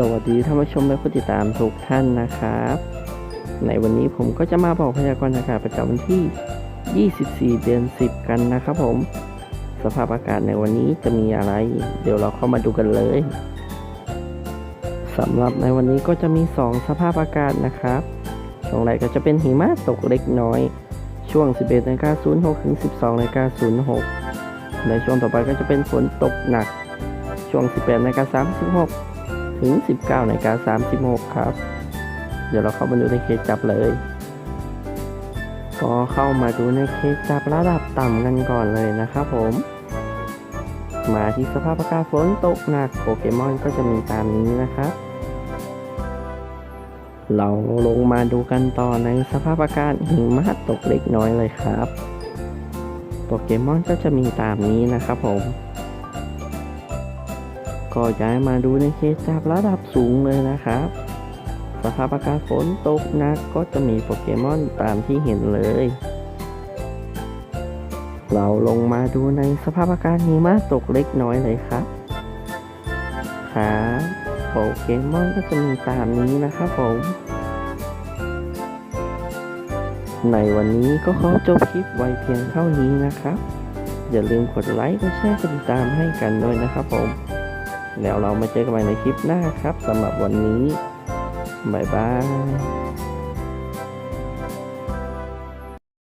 สวัสดีท่านผู้ชมและผู้ติดตามทุกท่านนะครับ ในวันนี้ผมก็จะมาบอกพยากรณ์อากาศประจำวันที่ 24 เดือน 10 กันนะครับผม สภาพอากาศในวันนี้จะมีอะไร เดี๋ยวเราเข้ามาดูกันเลยสำหรับในวันนี้ก็จะมี 2 สภาพอากาศนะครับ ช่วงแรกก็จะเป็นหิมะตกเล็กน้อย ช่วง 11นา06ถึง 12นา06ในช่วงต่อไปก็จะเป็นฝนตกหนัก ช่วง 18นา36 ถึง 19นาฬิกา36 ครับ เดี๋ยวเราเข้ามาดูในเคสจับเลยก็เข้ามาดูในเคสจับระดับต่ำกันก่อนเลยนะครับผม มาที่สภาพอากาศฝนตกหนักโปเกมอนก็จะมีตามนี้นะครับ เราลงมาดูกันต่อในสภาพอากาศหิมะตกเล็กน้อยเลยครับ โปเกมอนก็จะมีตามนี้นะครับผม ก็ย้ายมาดูในเคสจับระดับสูงเลยนะครับ สภาพอากาศฝนตกนักก็จะมีโปเกมอนตามที่เห็นเลย เราลงมาดูในสภาพอากาศหิมะตกเล็กน้อยเลยครับครับโปเกมอนก็จะมีตามนี้นะครับผมในวันนี้ก็ขอจบคลิปไว้เพียงเท่านี้นะครับ อย่าลืมกดไลค์ กดแชร์ กดติดตามให้กันด้วยนะครับผม แล้วเรามาเจอกันใหม่ในคลิปหน้าครับสำหรับวันนี้ บ๊ายบาย